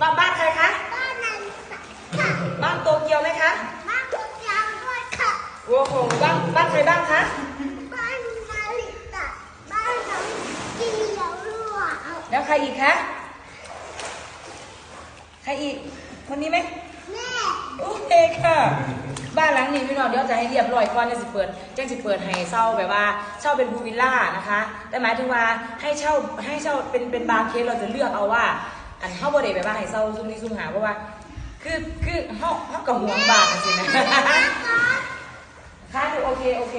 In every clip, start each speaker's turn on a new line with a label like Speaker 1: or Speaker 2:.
Speaker 1: บ้านบ้านใครคะ
Speaker 2: บ้านนั้นค่ะ
Speaker 1: บ้านโตเกียวไหมคะ
Speaker 2: บ้านกุยางด้วยค่ะ
Speaker 1: โอ้โห บ้านบ้านใครบ้างคะ
Speaker 2: บ้านนาริตะบ้านน้องเกียวรั่วเอา
Speaker 1: แล้วใครอีกคะ ใครอีก คนนี้ไหม
Speaker 2: แม่
Speaker 1: โอเคค่ะ บ้านหลังนี้พี่น้องเดี๋ยวจะให้เรียบร้อยก่อนจะสิเปิดจังสิเปิดให้เช่าแบบว่าเช่าเป็นพูลวิลล่านะคะ แต่หมายถึงว่าให้เช่าให้เช่าเป็นเป็นบางเคสเราจะเลือกเอาว่า อันเข้าบริเวณแบบว่าให้เช่าซุ่มนี้ซุ่มหาเพราะว่า คือคือเขาเขากับห่วงบาทจริงๆนะค่ะดูโอเคโอเค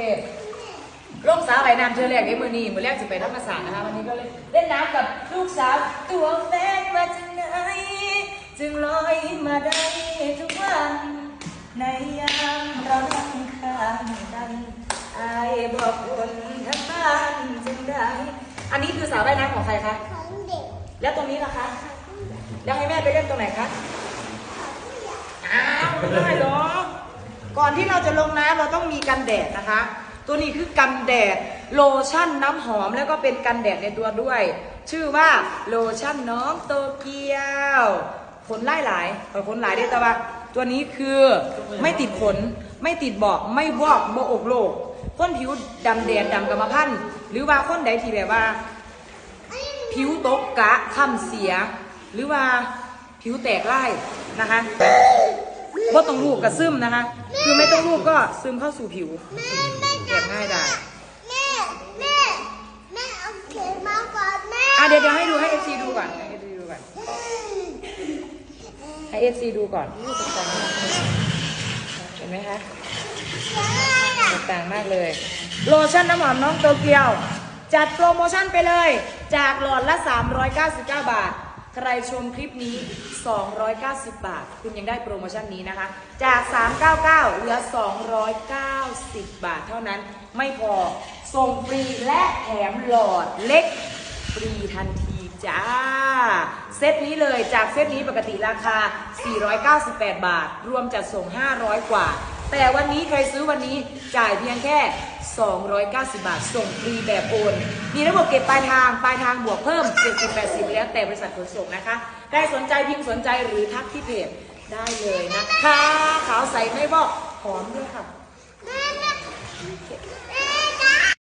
Speaker 1: ลูกสาวไปน้ำเธอแรกในมือนี้มือแรกจะไปธรรมศาสตร์นะคะวันนี้ก็เลยเล่นน้ำกับลูกสาวตัวแฟนมาจากไหนจึงลอยมาได้ทุกวัน ในยามเรานั่งข้างกันอายบอกคนทั้งบ้านจึงได้ อันนี้คือสาวว่ายน้ำของใครคะ
Speaker 2: ของเด็ก
Speaker 1: แล้วตรงนี้ล่ะคะ
Speaker 2: ของผู้ใหญ่
Speaker 1: แล้วให้แม่ไปเล่นตรงไหนคะ
Speaker 2: ของผู้ใหญ่
Speaker 1: อ้าวไม่ได้หรอ ก่อนที่เราจะลงน้ำเราต้องมีกันแดดนะคะ ตัวนี้คือกันแดดโลชั่นน้ำหอมแล้วก็เป็นกันแดดในตัวด้วย ชื่อว่าโลชั่นน้องโตเกียวขนไล่หลายขนขนหลายได้แต่ว่า ตัวนี้คือไม่ติดขน ไม่ติดบอก ไม่วอกบ่อกโลก คนผิวดำแดดดำกรรมพันธุ์ หรือว่าคนใดที่แบบว่า ผิวตกกะคำเสีย หรือว่าผิวแตกไล่นะคะว่าต้องลูกกับซึมนะคะ คือไม่ต้องลูกก็ซึมเข้าสู่ผิว
Speaker 2: แต
Speaker 1: กง่ายได้
Speaker 2: แม่แม่แม่เอาเข็มมาก่อนแม่
Speaker 1: อะเดี๋ยวเดี๋ยวให้ดูให้เอฟซีดูก่อนให้เอฟซีดูก่อนให้เอฟซีดูก่อนเห็นไหมคะ ตกแต่งมากเลย โลชั่นน้ำหอมน้องโตเกียว จัดโปรโมชั่นไปเลย จากหลอดละ 399 บาท ใครชมคลิปนี้ 290 บาท คุณยังได้โปรโมชั่นนี้นะคะ จาก 399 เหลือ 290 บาทเท่านั้น ไม่พอ ส่งฟรีและแถมหลอดเล็กฟรีทันทีจ้า เซตนี้เลยจากเซตนี้ปกติราคา 498 บาท รวมจัดส่ง 500 กว่า แต่วันนี้ใครซื้อวันนี้จ่ายเพียงแค่ 290 บาท ส่งฟรีแบบโอน มีระบบเก็บปลายทาง ปลายทางบวกเพิ่ม 70-80 แล้วแต่บริษัทขนส่งนะคะใครสนใจพิมพ์สนใจหรือทักที่เพจได้เลยนะคะ ขาวใสไม่บอกหอมด้วยค่ะ